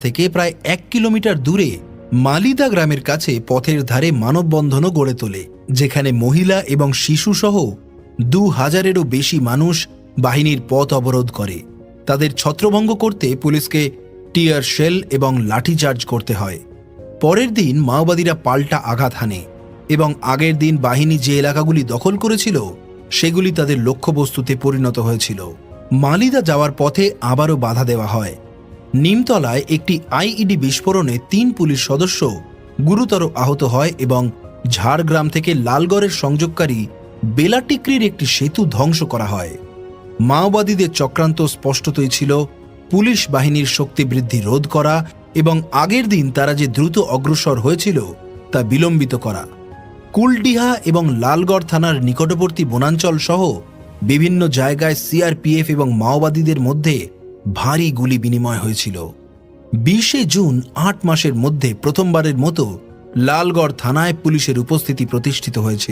থেকে প্রায় এক কিলোমিটার দূরে মালিদা গ্রামের কাছে পথের ধারে মানববন্ধনও গড়ে তোলে, যেখানে মহিলা এবং শিশুসহ দু হাজারেরও বেশি মানুষ বাহিনীর পথ অবরোধ করে। তাদের ছত্রভঙ্গ করতে পুলিশকে টিয়ার শেল এবং লাঠিচার্জ করতে হয়। পরের দিন মাওবাদীরা পাল্টা আঘাত হানে এবং আগের দিন বাহিনী যে এলাকাগুলি দখল করেছিল, সেগুলি তাদের লক্ষ্যবস্তুতে পরিণত হয়েছিল। মালিদা যাওয়ার পথে আবারও বাধা দেওয়া হয়। নিমতলায় একটি আইইডি বিস্ফোরণে তিন পুলিশ সদস্য গুরুতর আহত হয় এবং ঝাড়গ্রাম থেকে লালগড়ের সংযোগকারী বেলাটিক্রির একটি সেতু ধ্বংস করা হয়। মাওবাদীদের চক্রান্ত স্পষ্টতই ছিল, পুলিশ বাহিনীর শক্তি বৃদ্ধি রোধ করা এবং আগের দিন তারা যে দ্রুত অগ্রসর হয়েছিল তা বিলম্বিত করা। কুলডিহা এবং লালগড় থানার নিকটবর্তী বনাঞ্চল সহ বিভিন্ন জায়গায় সিআরপিএফ এবং মাওবাদীদের মধ্যে ভারী গুলি বিনিময় হয়েছিল। বিশে জুন আট মাসের মধ্যে প্রথমবারের মতো লালগড় থানায় পুলিশের উপস্থিতি প্রতিষ্ঠিত হয়েছে।